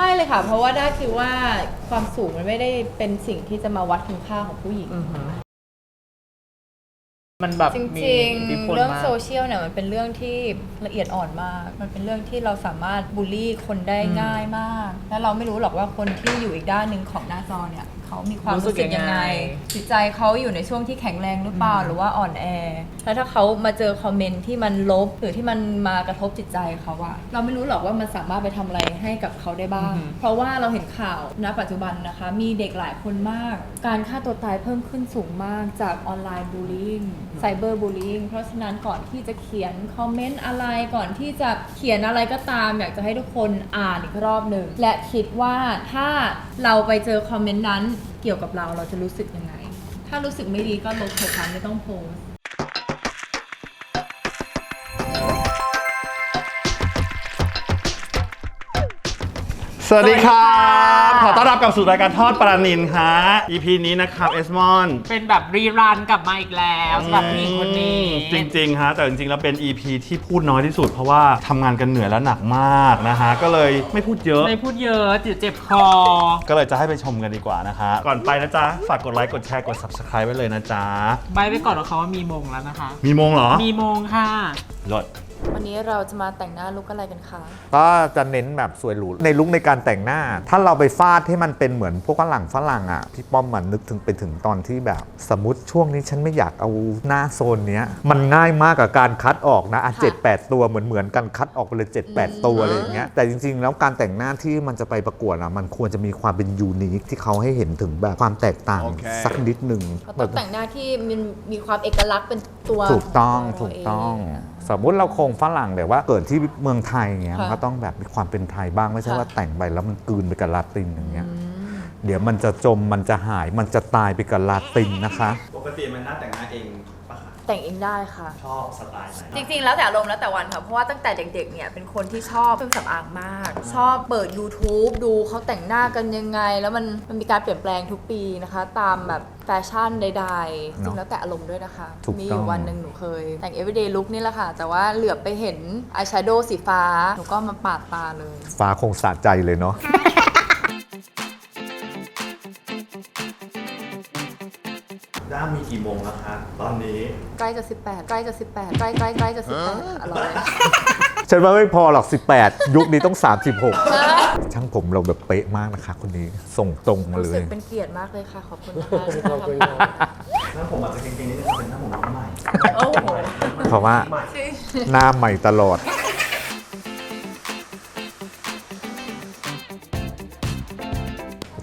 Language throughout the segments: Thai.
ไม่เลยค่ะ เพราะว่าด้าคิดว่าความสูงมันไม่ได้เป็นสิ่งที่จะมาวัดคุณค่าของผู้หญิง มันแบบจมีริงอิทธิพๆลเรื่องมาก โซเชียลเนี่ยมันเป็นเรื่องที่ละเอียดอ่อนมาก มันเป็นเรื่องที่เราสามารถบูลลี่คนได้อืมง่ายมาก และเราไม่รู้หรอกว่าคนที่อยู่อีกด้านหนึ่งของหน้าจอเนี่ย เขามีความรู้สึรู้กสึกยังไงยังไง จิตใจเขาอยู่ในช่วงที่แข็งแรงหรือเปล่าอืมหรือว่าอ่อนแอแล้วถ้าเขามาเจอคอมเมนต์ที่มันลบหรือที่มันมากระทบจิตใจเขาอะเราไม่รู้หรอกว่ามันสามารถไปทำอะไรให้กับเขาได้บ้าง เพราะว่าเราเห็นข่าวณปัจจุบันนะคะ มีเด็กหลายคนมาก การฆ่าตัวตายเพิ่มขึ้นสูงมากจากออนไลน์บูล i ิ g ไซเบอร์บูล i ิ g เพราะฉะนั้นก่อนที่จะเขียนคอมเมนต์อะไรก่อนที่จะเขียนอะไรก็ตาม อยากจะให้ทุกคนอ่านอีกรอบหนึ่งและคิดว่าถ้าเราไปเจอคอมเมนต์นั้นเกี่ยวกับเราเราจะรู้สึกยังไง ถ้ารู้สึกไม่ดีก็ลบเถอะค่ะไม่ต้องโพสต์ สวัสดีครับ ขอต้อนรับกลับสู่รายการทอดปลานินฮะ EP นี้นะครับเอสมอน เป็นแบบรีรันกลับมาอีกแล้วสำหรับผู้หญิงคนนี้ จริงๆฮะแต่จริงๆแล้วเป็น EP ที่พูดน้อยที่สุด เพราะว่าทำงานกันเหนื่อยและหนักมากนะฮะ ก็เลยไม่พูดเยอะ ไม่พูดเยอะเดี๋ยวเจ็บคอ ก็เลยจะให้ไปชมกันดีกว่านะฮะ ก่อนไปนะจ๊ะ ฝากกดไลค์กดแชร์กด subscribe ไว้เลยนะจ๊ะ ใบไปก่อนว่าเขาว่ามีมงแล้วนะคะ มีโมงเหรอมีมงค่ะ รถ วันนี้เราจะมาแต่งหน้าลุกอะไรกันคะ ก็จะเน้นแบบสวยหรูในลุคในการแต่งหน้า ถ้าเราไปฟาดให้มันเป็นเหมือนพวกฝรั่งฝรั่งอะพี่ป้อมมันนึกถึงไปถึงตอนที่แบบ สมมติช่วงนี้ฉันไม่อยากเอาหน้าโซนเนี้ย มันง่ายมากกับการคัดออกนะอะค่ะ เจ็ดแปดตัวเหมือนเหมือนกันคัดออกไปเลยเจ็ดแปดตัวอะไรอย่างเงี้ยแต่จริง ๆ แล้วการแต่งหน้าที่มันจะไปประกวดอะมันควรจะมีความเป็นยูนิคที่เขาให้เห็นถึงแบบความแตกต่างโอเค สักนิดหนึ่ง ก็ต้องแต่งหน้าที่มันมีความเอกลักษณ์เป็นตัวถูกต้องขถูเรากเต้อง สมมุติเราคงฝรั่งแต่ว่าเกิดที่เมืองไทยเงี้ยค่ะมันก็ต้องแบบมีความเป็นไทยบ้างไม่ใช่ค่ะว่าแต่งไปแล้วมันกลืนไปกับลาตินอย่างเงี้ยอืมเดี๋ยวมันจะจมมันจะหายมันจะตายไปกับลาตินนะคะ ปกติมันน่าแต่งหน้าเองปะคะ แต่งเองได้ค่ะ ชอบสไตล์ไหนจริงๆ แล้วแต่อารมณ์แล้วแต่วันค่ะ เพราะว่าตั้งแต่เด็กๆ เนี่ยเป็นคนที่ชอบเครื่องสำอางมาก ชอบเปิด YouTube ดูเขาแต่งหน้ากันยังไง แล้วมันมันมีการเปลี่ยนแปลงทุกปีนะคะ ตามแบบแฟชั่นใดๆ จริงแล้วแต่อารมณ์ด้วยนะคะ ถูกต้อง มีอยู่วันหนึ่งหนูเคย แต่ง everyday look นี่แหละค่ะ แต่ว่าเหลือบไปเห็นอายแชโดว์สีฟ้า หนูก็มาปาดตาเลย ฟ้าคงสะใจเลยเนาะ ด้ามีกี่โมงแล้วคะตอนนี้ ใกล้จะ18ใกล้จะ18ใกล้ใกล้ใกล้จะ18อร่อย ฉันว่าไม่พอหรอก 18 ยุคนี้ต้อง 36 ช่างผมเราแบบเป๊ะมากนะคะ คนนี้ส่งตรงมารู้เลสึย กเป็นเกียรติมากเลยค่ะ ขอบคุณนะคะที่มาทำงานหน้าผมอาจจะเก่งๆนิดนึงเป็นหน้าผมน้องใหม่ โอ้โห เพราะว่าใหม่หน้าใหม่ตลอด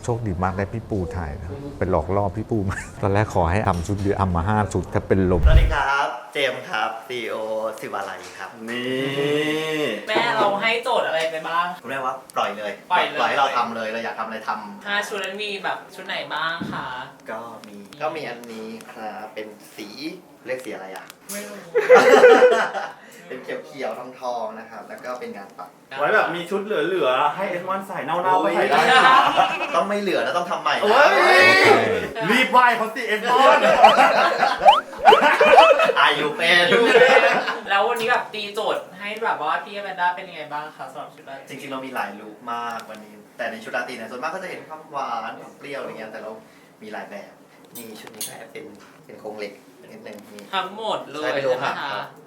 โชคดีมากได้พี่ปูถ่ายนะเป็นหลอกล่อพี่ปูมา ตอนแรกขอให้ทำชุดเดียวทำมาห้าชุดถ้าเป็นลม สวัสดีครับ เจมส์ครับ CEO สิวาลัยครับ นี่แม่เราให้โจทย์อะไรไปบ้าง คุณแม่ว่าปล่อยเลยปล่อยเลย ให้เราทำเลยเราอยากทำอะไรทห้าชุดนั้นมีแบบชุดไหนบ้างคะำก็มี ก็มีอันนี้ครับเป็นสีเรียกสีอะไรอะ ไม่รู้ เป็นเขียวเขียวๆทองทองๆนะครับ แล้วก็เป็นงานปัก ไว้แบบมีชุดเหลือๆ ให้เอสมอนใส่เน่าๆโอ้ก็ยใส่ได้นะต้องไม่เหลือนะต้องทำใหม่นะโอ้ย รีบไหว้เขาสิเอสมอนอายุเป็นแล้ววันนี้แบบตีโจทย์ให้แบบว่าพี่แมนด้าเป็นยังไงบ้างคะสำหรับชุดแรกจริงๆเรามีหลายลุคมากวันนี้ แต่ในชุดราตรีเนี่ยส่วนมากก็จะเห็นความหวานความเปรี้ยวอะไรเงี้ยแต่เรามีหลายแบบนี่ชุดนี้ก็แอบเป็นเป็นโครงเหล็กนิดนึงนี่ทั้งหมดเลยใช่เป็นโลใช่ไหมหะคะครับ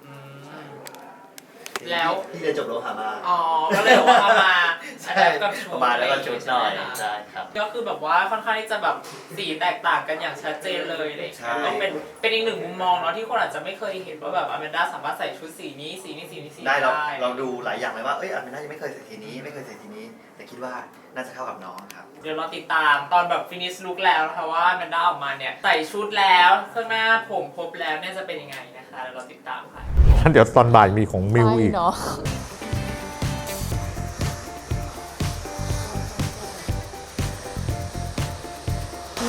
อืม แล้ว ที่จะจบโลหะมา อ๋อ ก็เลยว่าเอามา ใช่อัดแอปกับชุดประมาณแล้วก็ชุดหน่อยใช่ไหมคะใช่ครับ ก็คือแบบว่าค่อนข้างที่จะแบบสีแตกต่างกันอย่างชัดเจนเลยเลยใช่ ก็เป็นเป็นอีกหนึ่งมุมมองเนาะที่คนอาจจะไม่เคยเห็นว่าแบบอแมนด้าสามารถใส่ชุดสีนี้สีนี้สีนี้สีได้นี้เราได้เราดูหลายอย่างเลยว่าเอ้ยอันนี้น่าจะไม่เคยใส่ทีนี้ไม่เคยใส่ทีนี้ แต่คิดว่าน่าจะเข้ากับน้องครับ เดี๋ยวเราติดตามตอนแบบฟินิชลุคแล้วนะคะว่าอแมนด้าออกมาเนี่ยใส่ชุดแล้วเครื่องหน้าผมครบแล้วเนี่ยจะเป็นยังไงนะคะเดี๋ยวเราติดตามค่ะเดี๋ยวตอนบ่ายมีของมิวอีกไม่เนาะ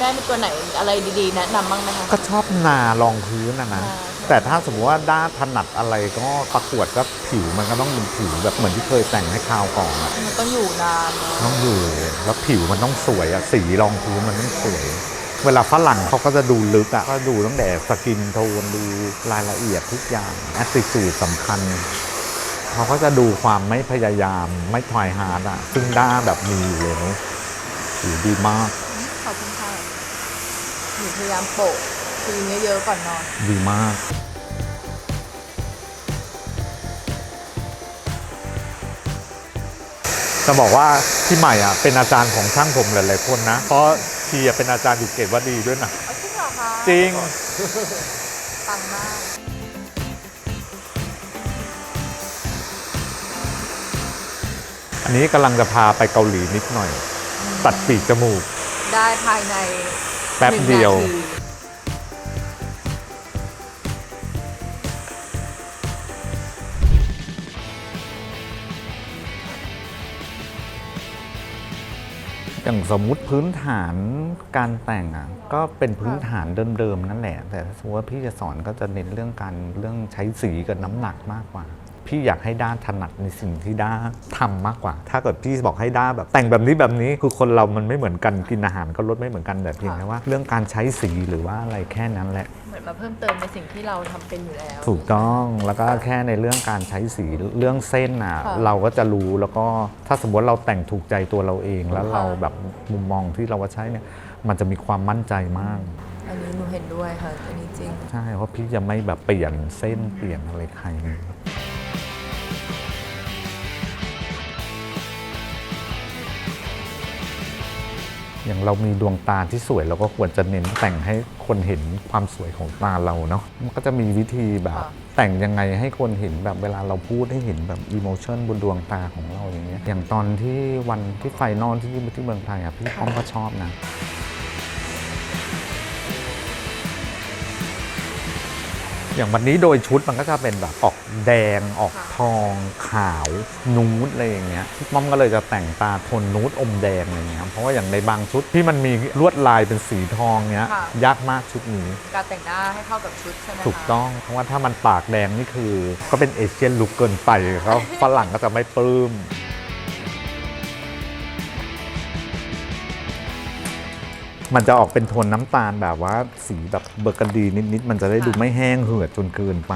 แม่มีตัวไหนอะไรดีๆแนะนำบ้างไหมคะ ก็ชอบนารองพื้นนะนะ อ่า แต่ถ้าสมมติว่าด้าถนัดอะไรก็ประกวดก็ผิวมันก็ต้องเป็นผิวแบบเหมือนที่เคยแต่งให้คราวก่อนอะมันต้องอยู่นานเนาะต้องอยู่แล้วผิวมันต้องสวยอะสีรองพื้นมันต้องสวย เวลาฝรั่งเขาก็จะดูลึกอะก็ดูตั้งแต่สกินโทนดูรายละเอียดทุกอย่างแอตติจูดสำคัญเขาก็จะดูความไม่พยายามไม่ทอยฮาร์ดอะซึ่งด้าแบบมีอยู่แล้วถือดีมากขอบคุณค่ะห นูพยายามโปะครีมเยอะๆก่อนนอน ดีมาก จะบอกว่าพี่ใหม่อะเป็นอาจารย์ของช่างผมหลายๆคนนะ เพราะชีอะเป็นอาจารย์อยู่เกตวัดดีด้วยนะ เอาจริงเหรอคะจริง ปังมาก อันนี้กำลังจะพาไปเกาหลีนิดหน่อย ตัดปีกจมูก ได้ภายในแป๊บเดียว อย่างสมมุติพื้นฐานการแต่งอะก็เป็นพื้นฐานเดิมๆนั่นแหละ แต่ถ้าสมมติว่าพี่จะสอนก็จะเน้นเรื่องการเรื่องใช้สีกับน้ำหนักมากกว่า พี่อยากให้ด้าถนัดในสิ่งที่ด้าทำมากกว่า ถ้าเกิดพี่บอกให้ด้าแบบแต่งแบบนี้แบบนี้คือคนเรามันไม่เหมือนกันกินอาหารก็รสไม่เหมือนกันแต่เพียงแต่ว่า เรื่องการใช้สีหรือว่าอะไรแค่นั้นแหละเหมือนมาเพิ่มเติมในสิ่งที่เราทำเป็นอยู่แล้ว ถูกต้องแล้วก็แค่ในเรื่องการใช้สีเรื่องเส้นอะค่ะเราก็จะรู้แล้วก็ถ้าสมมติเราแต่งถูกใจตัวเราเองแล้วค่ะเราแบบมุมมองที่เราว่าใช้เนี่ยมันจะมีความมั่นใจมากอันนี้หนูเห็นด้วยค่ะอันนี้จริง ใช่ เพราะพี่จะไม่แบบเปลี่ยนเส้นเปลี่ยนอะไรใคร อย่างเรามีดวงตาที่สวยเราก็ควรจะเน้นแต่งให้คนเห็นความสวยของตาเราเนาะมันก็จะมีวิธีแบบค่ะแต่งยังไงให้คนเห็นแบบเวลาเราพูดให้เห็นแบบอิโมชันบนดวงตาของเราอย่างเงี้ยอย่างตอนที่วันที่ไฟนอลที่ที่เมืองไทยอะพี่ป้อมก็ชอบนะ อย่างวันนี้โดยชุดมันก็จะเป็นแบบออกแดงออกค่ะทองขาวนูดอะไรอย่างเงี้ยพี่ป้อมก็เลยจะแต่งตาโทนนูดอมแดงอะไรเงี้ยเพราะว่าอย่างในบางชุดที่มันมีลวดลายเป็นสีทองเงี้ยค่ะ ยากมากชุดนี้ การแต่งหน้าให้เข้ากับชุดใช่ไหมคะถูกต้อง เพราะว่าถ้ามันปากแดงนี่คือ ก็เป็นเอเชียนลุกเกินไปเขาฝรั่งก็จะไม่ปลื้ม มันจะออกเป็นโทนน้ำตาลแบบว่าสีแบบเบอร์กันดีนิดๆ มันจะได้ดูไม่แห้งเหือดจนเกินไป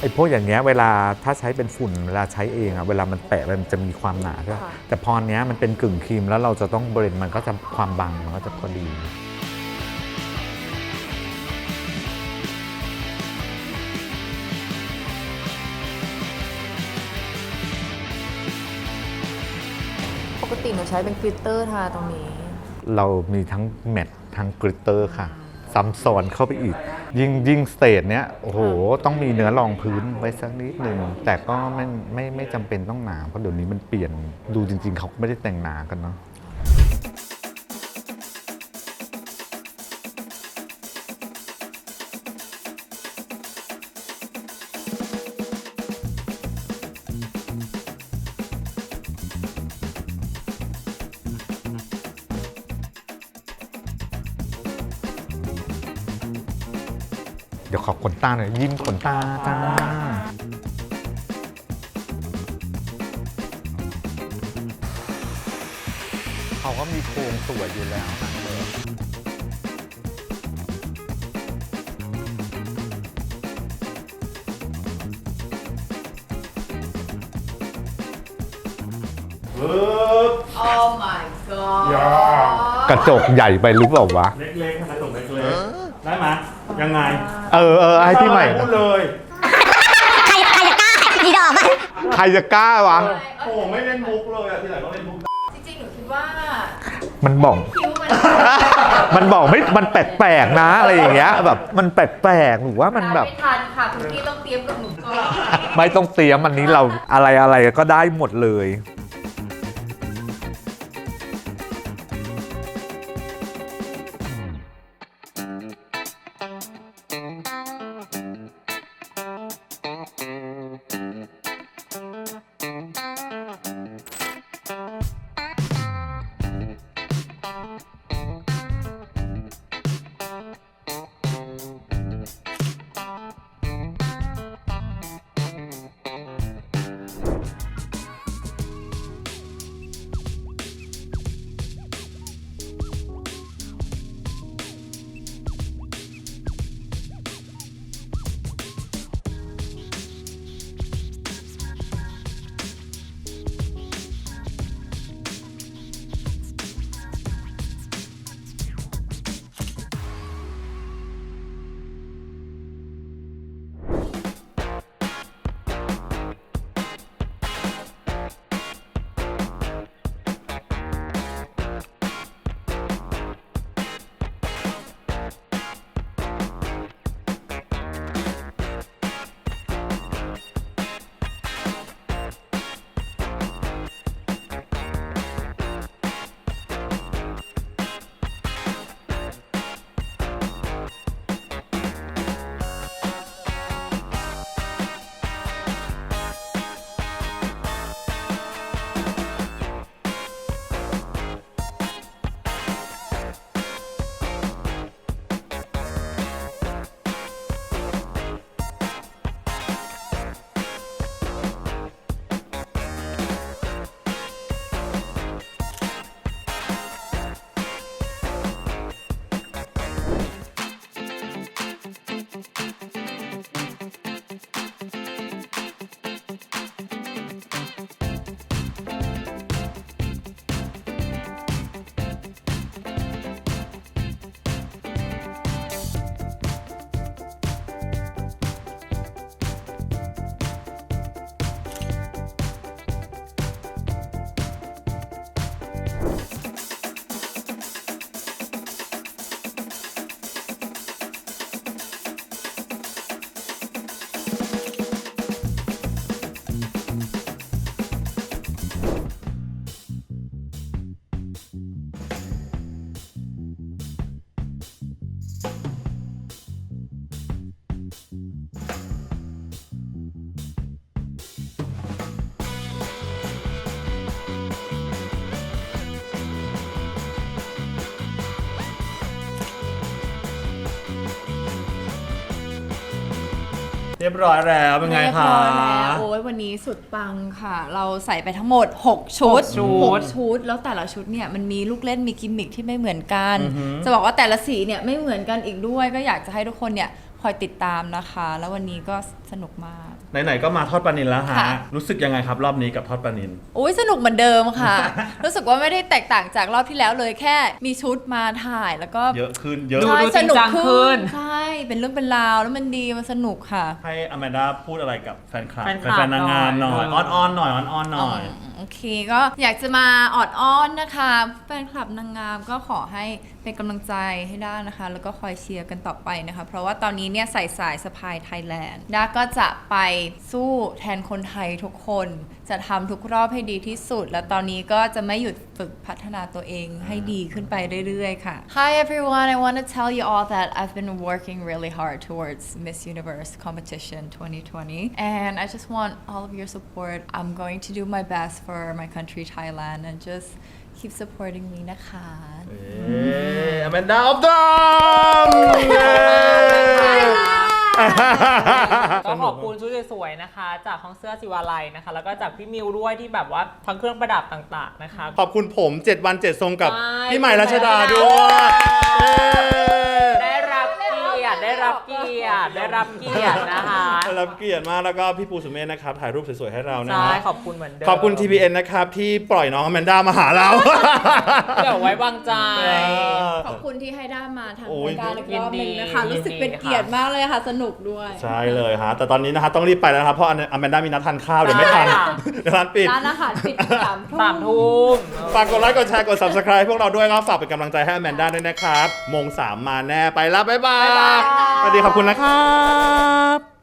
ไอ้พวกอย่างเงี้ยเวลาถ้าใช้เป็นฝุ่นเวลาใช้เองอะเวลามันแปะมันจะมีความหนาใช่ปะค่ะแต่พอเนี้ยมันเป็นกึ่งครีมแล้วเราจะต้องเบรนมันก็จะความบางมันก็จะพอดี ใช้เป็นกลิตเตอร์ทาตรงนี้ เรามีทั้งแมททั้งกริตเตอร์ค่ะซ้ำซ้อนเข้าไปอีก ยิ่งยิ่งสเตจเนี้ยโอ้โห ต้องมีเนื้อรองพื้นไว้สักนิดหนึ่งแต่ก็ไม่ไม่ไม่จำเป็นต้องหนาเพราะเดี๋ยวนี้มันเปลี่ยนดูจริง ๆ เขาก็ไม่ได้แต่งหนากันเนาะ เดี๋ยวขอขนตาหน่อยยิ้มขนตาจ้าเขาก็มีโครงสวยอยู่แล้วนะเบอร์กระจกใหญ่ไปหรือเปล่าวะ เล็กๆกระจกเล็กๆ ได้ไหมยังไง เออเออให้พี่ใหม่ พูดเลยใครจะกล้าวะ โอ้โหไม่เล่นมุกเลยอะที่ไหนก็เล่นมุกจริงๆ หนูคิดว่ามันบอก คิ้วมัน มันบอกไม่ มันแปลกๆนะอะไรอย่างเงี้ย แบบมันแปลกๆหรือว่ามันแบบ ไม่ทันค่ะคุณพี่ต้องเตรียมกับหนูก่อน ไม่ต้องเตรียมอันนี้เราอะไรอะไรก็ได้หมดเลย รียบร้อยแล้วเป็นไงเรียบคะร้อยแล้วโอ้ยวันนี้สุดปังค่ะ เราใส่ไปทั้งหมด 6 ชุดหกชุดหกชุด แล้วแต่ละชุดเนี่ยมันมีลูกเล่นมีกิมมิคที่ไม่เหมือนกัน อือหือ จะบอกว่าแต่ละสีเนี่ยไม่เหมือนกันอีกด้วย ก็อยากจะให้ทุกคนเนี่ยค อยติดตามนะคะ แล้ววันนี้ก็สนุกมาก ไหนๆก็มาทอดปลานินแล้วฮะ ค่ะ รู้สึกยังไงครับรอบนี้กับทอดปลานิน อุ้ยสนุกเหมือนเดิมค่ะ รู้สึกว่าไม่ได้แตกต่างจากรอบที่แล้วเลยแค่มีชุดมาถ่ายแล้วก็เยอะขึ้นเยอะ ดู ใช่จริงจังขึ้น ใช่เป็นเรื่องเป็นราวแล้วมันดีมันสนุกค่ะ ให้อแมนด้าพูดอะไรกับแฟนคลับแฟนคลับแฟนๆนางงามหน่อยหน่อยอ้อนๆหน่อยอ้อนๆหน่อย โอเคก็อยากจะมาออดอ้อนนะคะแฟนคลับนางงามก็ขอให้เป็นกำลังใจให้ด้านะคะ แล้วก็คอยเชียร์กันต่อไปนะคะ เพราะว่าตอนนี้เนี่ยใส่สายสะพายไทยแลนด์ด้าก็จะไปสู้แทนคนไทยทุกคน จะทำทุกรอบให้ดีที่สุด และตอนนี้ก็จะไม่หยุดฝึกพัฒนาตัวเองให้ดีขึ้นไปเรื่อยๆค่ะ Hi everyone I want to tell you all that I've been working really hard towards Miss Universe competition 2020 and I just want all of your support I'm going to do my best for my country Thailand and just keep supporting me นะคะ เอ้อแมนด้าออฟดัม ก็ขอบคุณชุดสวยๆนะคะ จากห้องเสื้อสิวาลัยนะคะ แล้วก็จากพี่มิวด้วยที่แบบว่าทั้งเครื่องประดับต่างๆนะคะ ขอบคุณผม 7 วัน 7 ทรงกับใช่พี่ใหม่รัชดาด้วยเอ้ได้รับเกียร ติได้รับเกียรติได้รับเกียรตินะคะได้รับเกียรติมากแล้วก็พี่ปูสุเมธนะครับถ่ายรูปสวยๆให้เรานะใช่ฮะขอบคุณเหมือนเดิมขอบคุณ TPN นะครับที่ปล่อยน้องอแมนด้ามาหาเรา เดี๋ยวไว้วางใจ ขอบคุณที่ให้ด้ามาทางโอ้ย รายการอีกรอบหนึงนะคะ ยินดี รู้สึกเป็นยินดีเกียรติมากเลยค่ะ สนุกด้วย ใช่เลยฮะแต่ตอนนี้นะฮะต้องรีบไปแล้วนะครับเพราะอแมนด้ามีนัดทานข้าวเดี๋ยวไม่ทันใช่ค่ะ เดี๋ยวร้านปิด ร้านอาหารปิดสามทุ่ม สามทุ่ม ฝากกดไลค์กดแชร์กด subscribe พวกเราด้วยก็ฝากเป็นกำลังใจให้อแมนด้าด้วยนะครับ มงสามมาแน่ไปแล้ว บ๊ายบายสวัสดีขอบคุณนะครับ